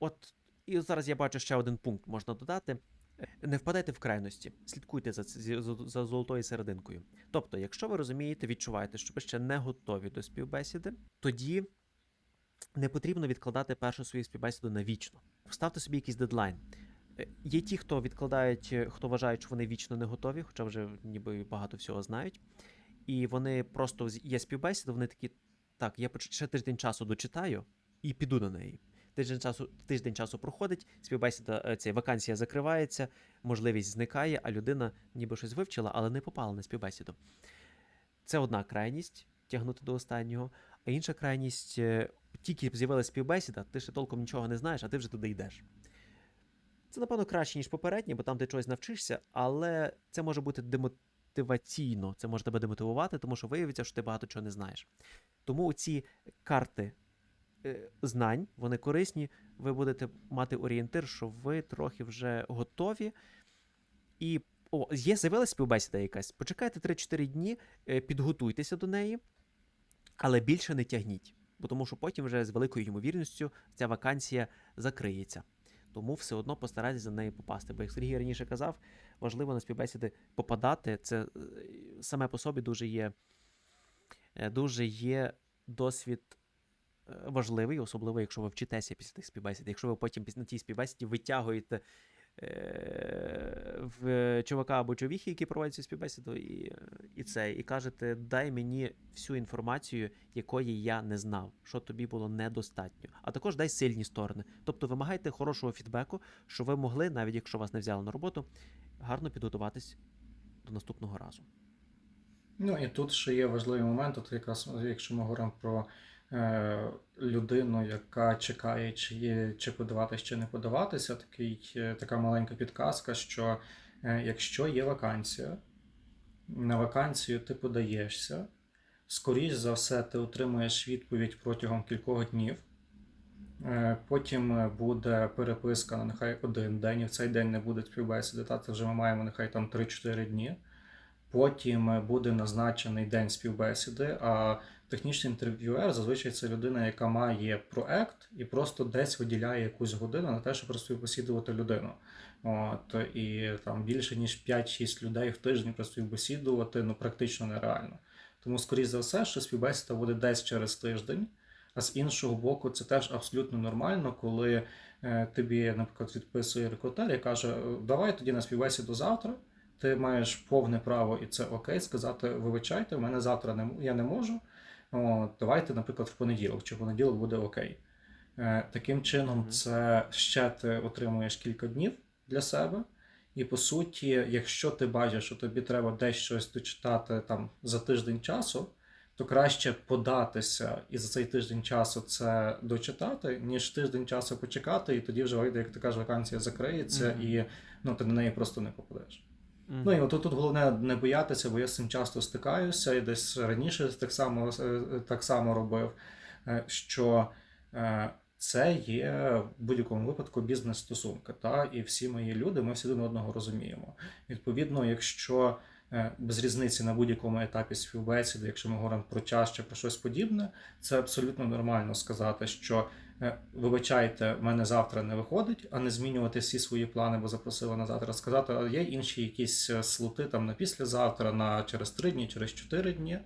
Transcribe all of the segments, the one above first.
от і зараз я бачу ще один пункт можна додати. Не впадайте в крайності, слідкуйте за, за, золотою серединкою. Тобто, якщо ви розумієте, відчуваєте, що ви ще не готові до співбесіди, тоді не потрібно відкладати першу свою співбесіду на вічно. Ставте собі якийсь дедлайн. Е, Є ті, хто відкладають, е, хто вважають, що вони вічно не готові, хоча вже ніби багато всього знають. І вони просто є співбесіда, вони такі, так, я ще тиждень часу дочитаю і піду на неї. Тиждень часу, тиждень часу проходить, співбесіда, е, ця вакансія закривається, можливість зникає, а людина ніби щось вивчила, але не попала на співбесіду. Це одна крайність тягнути до останнього, а інша крайність е, тільки з'явилася співбесіда, ти ще толком нічого не знаєш, а ти вже туди йдеш. Це, напевно, краще, ніж попереднє, бо там ти чогось навчишся, але це може бути демотиваційно, це може тебе демотивувати, тому що виявиться, що ти багато чого не знаєш. Тому ці карти знань, вони корисні, ви будете мати орієнтир, що ви трохи вже готові. І о, є з'явилася співбесіда якась. Почекайте 3-4 дні, е, підготуйтеся до неї, але більше не тягніть, тому що потім вже з великою ймовірністю ця вакансія закриється. Тому все одно постарайтесь за неї попасти. Бо як Сергій раніше казав, важливо на співбесіди попадати. Це е, саме по собі дуже є, е, дуже є досвід е, важливий, особливо якщо ви вчитеся після тих співбесід. Якщо ви потім на тій співбесіді витягуєте е, в чувака або човіхи, які проводять цю співбесіду, і, і це, і кажете, дай мені всю інформацію, якої я не знав, що тобі було недостатньо. А також дай сильні сторони. Тобто вимагайте хорошого фідбеку, що ви могли, навіть якщо вас не взяли на роботу, гарно підготуватись до наступного разу. Ну і тут ще є важливий момент, от якраз якщо ми говоримо про людину, яка чекає, чи є, чи подаватись, чи не подаватися, такий, е, така маленька підказка, що е, якщо є вакансія, на вакансію ти подаєшся, скоріш за все, ти отримаєш відповідь протягом кількох днів. Е, Потім е, буде переписка на нехай один день, і в цей день не буде співбесіди. Та це вже ми маємо нехай там 3-4 дні. Потім е, буде назначений день співбесіди. А технічний інтерв'юер зазвичай це людина, яка має проект і просто десь виділяє якусь годину на те, щоб розспівбесідувати людину. От і там більше ніж 5-6 людей в тиждень розспівбесідувати ну практично нереально. Тому, скоріш за все, що співбесіда буде десь через тиждень. А з іншого боку, це теж абсолютно нормально, коли е, тобі, наприклад, відписує рекрутер і каже: Давай тоді на співбесіду завтра. Ти маєш повне право, і це окей, сказати: вибачайте, в мене завтра не я не можу. От, давайте, наприклад, в понеділок, чи в понеділок буде окей. Е, таким чином, це ще ти отримуєш кілька днів для себе. І по суті, якщо ти бачиш, що тобі треба десь щось дочитати там за тиждень часу, то краще податися і за цей тиждень часу це дочитати, ніж тиждень часу почекати, і тоді вже вийде, як ти кажеш, вакансія закриється, Мгм. і ну, ти на неї просто не попадеш. Мгм. Ну і от тут головне не боятися, бо я з цим часто стикаюся, і десь раніше так само, е, так само робив, е, що е, це є в будь-якому випадку бізнес-стосунки. Та? І всі мої люди, ми всі один одного розуміємо. Відповідно, якщо е, без різниці на будь-якому етапі співбесіди, якщо ми говоримо про час чи про щось подібне, це абсолютно нормально сказати, що е, вибачайте, в мене завтра не виходить, а не змінювати всі свої плани, бо запросили на завтра. Сказати, а є інші якісь е, слоти там на післязавтра, на через три дні, через чотири дні.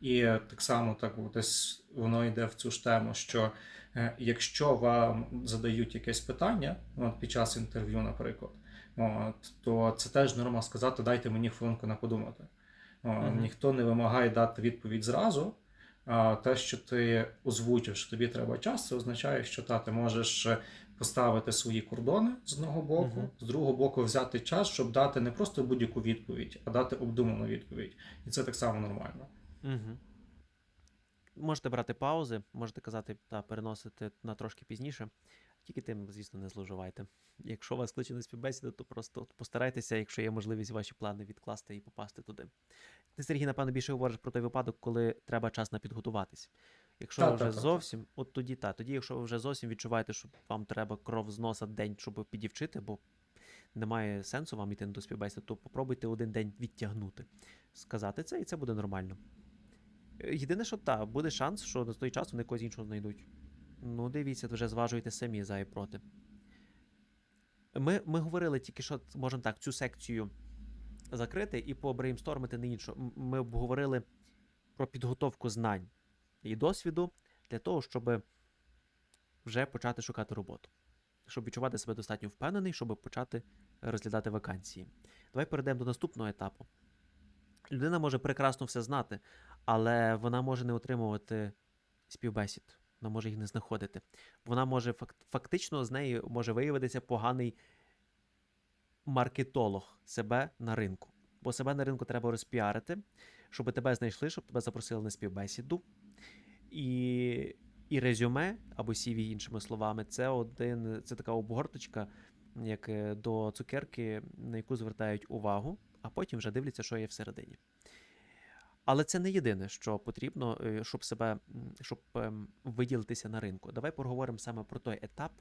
І так само так десь воно йде в цю ж тему, що е, якщо вам задають якесь питання, от під час інтерв'ю, наприклад, от, то це теж норма сказати, дайте мені хвилинку на подумати. О, Мгм. Ніхто не вимагає дати відповідь зразу. Те, що ти озвучив, що тобі треба час, це означає, що та, ти можеш е, поставити свої кордони з одного боку, Мгм. з другого боку, взяти час, щоб дати не просто будь-яку відповідь, а дати обдуману відповідь. І це так само нормально. Угу. Можете брати паузи, можете казати та переносити на трошки пізніше. Тільки тим, звісно, не зловживайте. Якщо вас кличе на співбесіду, то просто постарайтеся, якщо є можливість ваші плани відкласти і попасти туди. Ти, Сергій, напевно, більше говориш про той випадок, коли треба час на підготуватись. Якщо Так, ви вже так, так, так. от тоді та, тоді, якщо ви вже зовсім відчуваєте, що вам треба кров з носа день, щоб підівчити, бо немає сенсу вам йти на ту співбесіду, то попробуйте один день відтягнути, сказати це, і це буде нормально. Єдине, що та, буде шанс, що на той час вони когось іншого знайдуть. Ну, дивіться, вже зважуйте самі за і проти. Ми, ми говорили тільки що, можемо так, цю секцію закрити і побреймстормити на іншу. Ми обговорили про підготовку знань і досвіду для того, щоб вже почати шукати роботу. Щоб відчувати себе достатньо впевнений, щоб почати розглядати вакансії. Давай перейдемо до наступного етапу. Людина може прекрасно все знати, але вона може не отримувати співбесід, вона може їх не знаходити. Вона може фак- фактично з неї може виявитися поганий маркетолог себе на ринку. Бо себе на ринку треба розпіарити, щоб тебе знайшли, щоб тебе запросили на співбесіду. І, і резюме або CV, іншими словами, це один, це така обгорточка, як е, до цукерки, на яку звертають увагу, а потім вже дивляться, що є всередині. Але це не єдине, що потрібно, е, щоб себе щоб ем, виділитися на ринку. Давай поговоримо саме про той етап,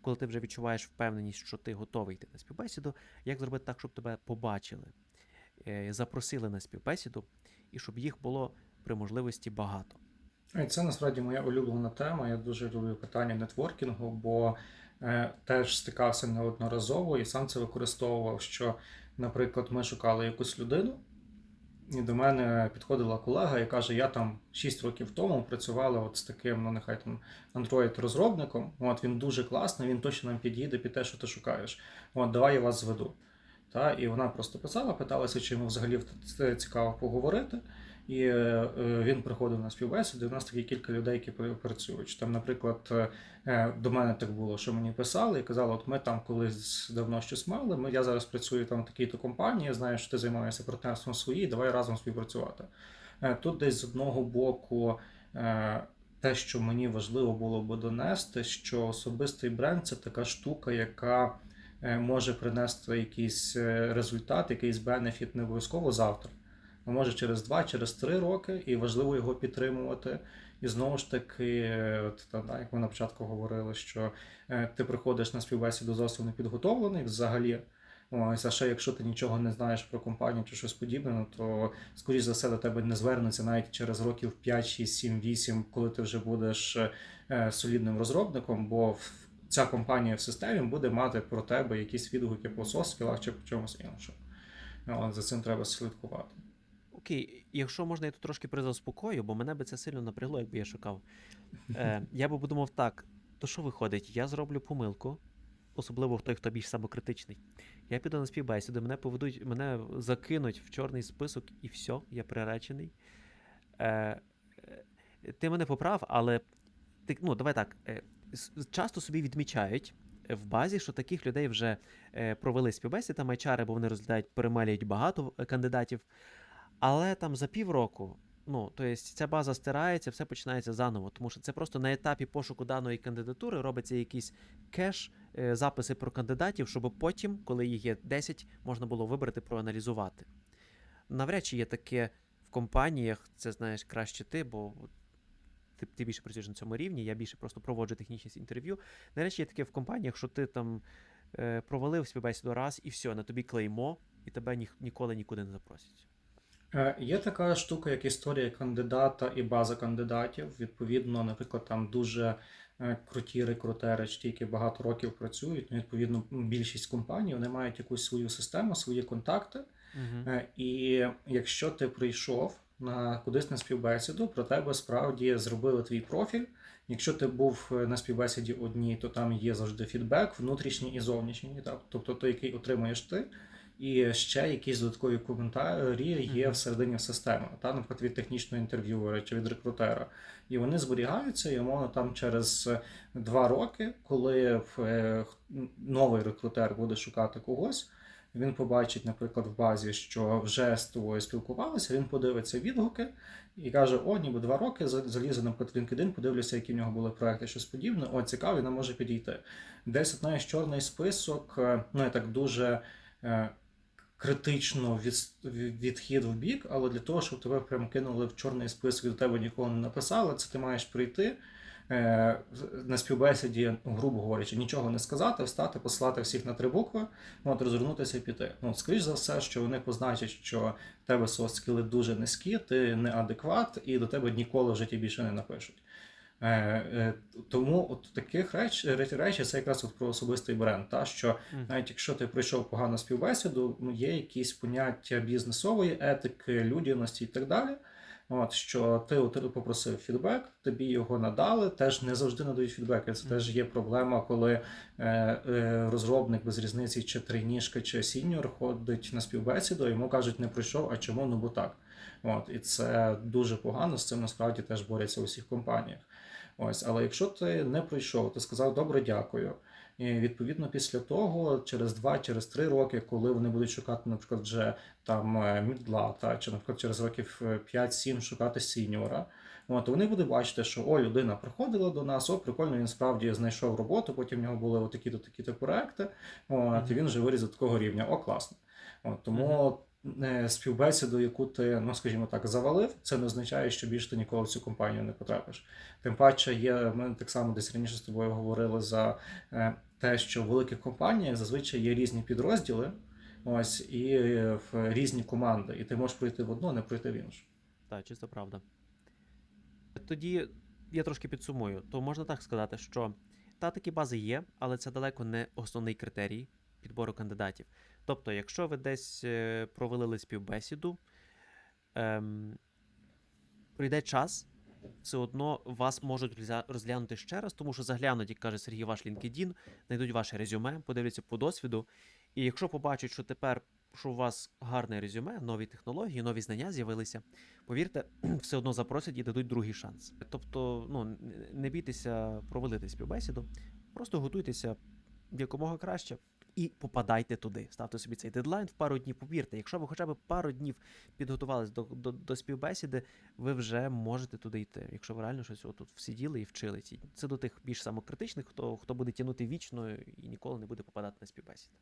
коли ти вже відчуваєш впевненість, що ти готовий йти на співбесіду, як зробити так, щоб тебе побачили, е, запросили на співбесіду, і щоб їх було при можливості багато. Це насправді моя улюблена тема. Я дуже люблю питання нетворкінгу, бо е, теж стикався неодноразово і сам це використовував. Що, наприклад, ми шукали якусь людину, і до мене підходила колега і каже: Я там 6 років тому працювала от з таким, ну нехай там Android-розробником. От він дуже класний, він точно нам підійде під те, що ти шукаєш. От, давай я вас зведу. Та, і вона просто писала, питалася, чи йому взагалі цікаво поговорити. І е, е, він приходив на співбесіду. і У нас такі кілька людей, які працюють. Там, наприклад, е, до мене так було, що мені писали і казали, от ми там колись давно щось мали. Ми, я зараз працюю там в такій-то компанії, знаю, що ти займаєшся партнерством своїй, давай разом співпрацювати. Тут десь з одного боку. Те, що мені важливо було би донести, що особистий бренд це така штука, яка може принести якийсь результат, якийсь бенефіт не обов'язково завтра а може через два, через три роки, і важливо його підтримувати. І знову ж таки, е, от, та, як ми на початку говорили, що е, ти приходиш на співбесіду зовсім не підготовлений взагалі. Ось, а ще якщо ти нічого не знаєш про компанію чи щось подібне, ну, то скоріш за все до тебе не звернуться навіть через років 5, 6, 7, 8, коли ти вже будеш е, солідним розробником, бо ця компанія в системі буде мати про тебе якісь відгуки по софт-скілах чи по чомусь іншому. За цим треба слідкувати. Окей, якщо можна, я тут трошки призаспокою, бо мене би це сильно напрягло, якби я шукав. Е, я би подумав так: то що виходить? Я зроблю помилку, особливо в той, хто більш самокритичний. Я піду на співбесіду, мене поведуть, мене закинуть в чорний список, і все, я приречений. Е, е, ти мене поправ, але ти, ну, давай так. Е, часто собі відмічають. В базі, що таких людей вже е, провели співбесід, там HR, бо вони розглядають, перемалюють багато е, кандидатів. Але там за півроку, ну, то є ця база стирається, все починається заново, тому що це просто на етапі пошуку даної кандидатури робиться якийсь кеш, е, записи про кандидатів, щоб потім, коли їх є 10, можна було вибрати, проаналізувати. Навряд чи є таке в компаніях, це знаєш краще ти, бо ти, ти більше працюєш на цьому рівні, я більше просто проводжу технічні інтерв'ю. Навряд є таке в компаніях, що ти там е, провалив співбесіду раз і все, на тобі клеймо, і тебе ні, ніколи нікуди не запросять. Е, Є така штука, як історія кандидата і база кандидатів. Відповідно, наприклад, там дуже е, круті рекрутери, чи ті, які багато років працюють. Ну, відповідно, більшість компаній вони мають якусь свою систему, свої контакти. Угу. І якщо ти прийшов на кудись на співбесіду, про тебе справді зробили твій профіль. Якщо ти був на співбесіді одній, то там є завжди фідбек, внутрішній і зовнішній, тобто той, який отримуєш ти. І ще якісь додаткові коментарі є всередині системи, та, наприклад, від технічного інтерв'юера чи від рекрутера. І вони зберігаються, і умовно там через два роки, коли е, новий рекрутер буде шукати когось, він побачить, наприклад, в базі, що вже з тобою спілкувалися, він подивиться відгуки і каже: О, ніби два роки за- залізе, в LinkedIn, подивлюся, які в нього були проекти, щось подібне. О, цікаво, він може підійти. Десь знаєш, чорний список, е, ну я так дуже е, критично від, відхід в бік, але для того, щоб тебе прям кинули в чорний список, до тебе нікого не написали, це ти маєш прийти. е, На співбесіді, грубо говорячи, нічого не сказати, встати, послати всіх на три букви, ну, от розвернутися і піти. Ну, скоріш за все, що вони позначать, що в тебе софт-скіли дуже низькі, ти неадекват, і до тебе ніколи в житті більше не напишуть. Е, е, тому от таких реч, ре- речі це якраз от про особистий бренд. Та що навіть якщо ти пройшов погану співбесіду, ну, є якісь поняття бізнесової етики, людяності і так далі. От що ти попросив фідбек, тобі його надали. Теж не завжди надають фідбеки. Це теж є проблема, коли е, е, розробник без різниці, чи трейнішка, чи сіньор ходить на співбесіду, йому кажуть, не пройшов, а чому? Ну бо так. От, і це дуже погано. З цим насправді теж борються у всіх компаніях. Ось, але якщо ти не пройшов, ти сказав добре, дякую. І відповідно після того, через два, через три роки, коли вони будуть шукати, наприклад, вже там е, мідла, та чи наприклад через років е, 5-7 шукати сіньора. От вони будуть бачити, що о, людина приходила до нас, о, прикольно, він справді знайшов роботу. Потім в нього були отакі-то такі-то проекти. От, і він вже виріс до такого рівня. О, класно. От, тому е, співбесіду, яку ти, ну скажімо так, завалив, це не означає, що більше ти ніколи в цю компанію не потрапиш. Тим паче, є, ми так само десь раніше з тобою говорили за е, те, що в великих компаніях зазвичай є різні підрозділи, ось і е, в різні команди, і ти можеш пройти в одну, а не пройти в іншу. Так, чисто правда. Тоді я трошки підсумую. То можна так сказати, що та такі бази є, але це далеко не основний критерій підбору кандидатів. Тобто, якщо ви десь е, провалили співбесіду, ем, прийде час, все одно вас можуть розгля- розглянути ще раз, тому що заглянуть, як каже Сергій, ваш LinkedIn, знайдуть ваше резюме, подивляться по досвіду. І якщо побачать, що тепер що у вас гарне резюме, нові технології, нові знання з'явилися, повірте, все одно запросять і дадуть другий шанс. Тобто, ну не бійтеся провалити співбесіду, просто готуйтеся якомога краще. І попадайте туди. Ставте собі цей дедлайн в пару днів. Повірте, якщо ви хоча б пару днів підготувались до, до, до співбесіди, ви вже можете туди йти. Якщо ви реально щось отут всиділи і вчили. Ці- Це до тих більш самокритичних, хто, хто буде тягнути вічно і ніколи не буде попадати на співбесіди.